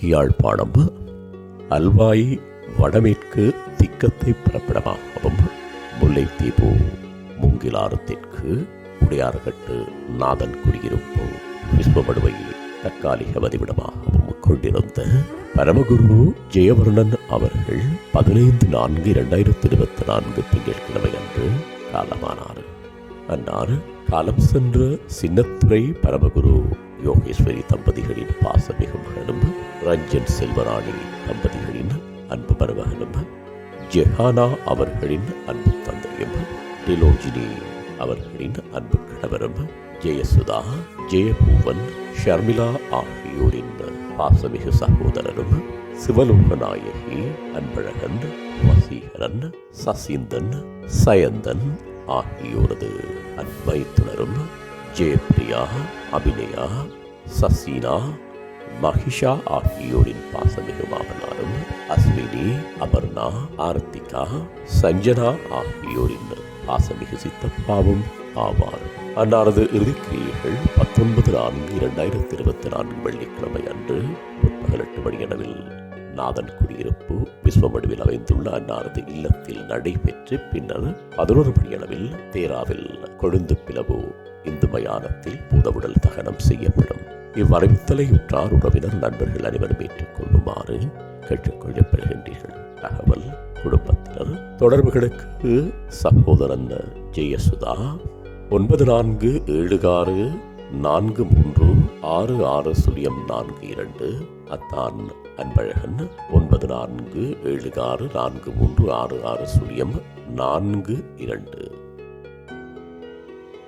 யாழ்ப்பாணம் அல்வாய் வடமேற்கு திக்கத்தை பிறப்பிடமாகவும் முல்லைத்தீவு மூங்கிலாறு தெற்கு உடையார்கட்டு நாதன் குடியிருப்பு விஸ்வமடுவையில் தற்காலிக வதிவிடமாகவும் கொண்டிருந்த பரமகுரு ஜெயவர்ணன் அவர்கள் பதினைந்து நான்கு இரண்டாயிரத்தி இருபத்தி நான்கு திங்கட்கிழமை அன்று காலமானார். அன்னார் காலம் சென்ற சின்னத்துறை பரமகுரு யோகேஸ்வரி தம்பதிகளின் பாசமிகு மகனும் ரஞ்சன் செல்வராணி தம்பதிகளின் அன்பு மருமகனும் ஜெஹானா அவர்களின் அன்பு தந்தையும் டிலோஜினி அவர்களின் அன்பு கணவரும் ஜெயசுதா ஜெயபூவன் ஷர்மிளா ஆகியோரின் பாசமிகு சகோதரரும் சிவலோக நாயகி அன்பழகன் வசீகரன் சசீந்தன் சயந்தன் ஆகியோரது அன்பைத்துணரும் ஜெயப்பிரியா அபிநயா சசீனா மகிஷா ஆகியோரின் பாசமிகு மாமனாரும் அஸ்வினி அபர்ணா ஆர்த்திகா சஞ்சனா ஆகியோரின் பாசமிகு சித்தப்பாவும் ஆவார். அன்னாரது இறுதிக்கிரியைகள் பத்தொன்பது நான்கு இரண்டாயிரத்தி இருபத்தி நான்கு வெள்ளிக்கிழமை அன்று முற்பகல் எட்டு மணியளவில் நாதன் குடியிருப்பு விஸ்வமடுவில் அமைந்துள்ள அன்னாரது இல்லத்தில் நடைபெற்று பின்னர் பதினோரு மணியளவில் தேராவில் கொழுந்து பிளவு இந்து மயானத்தில் பூதவுடல் தகனம் செய்யப்படும். இவ்வறிவித்தலையுற்றார் உறவினர் நண்பர்கள் அனைவரும் ஏற்றுக்கொள்ளுமாறு கேட்டுக்கொள்ளப்படுகின்றீர்கள். தகவல் குடும்பத்தினர் தொடர்புகளுக்கு சகோதரன் ஜெயசுதா ஒன்பது நான்கு ஏழு ஆறு நான்கு மூன்று ஆறு ஆறு சுழியம் நான்கு இரண்டு அத்தான் அன்பழகன் ஒன்பது நான்கு ஏழு ஆறு நான்கு மூன்று ஆறு ஆறு சுழியம் நான்கு இரண்டு.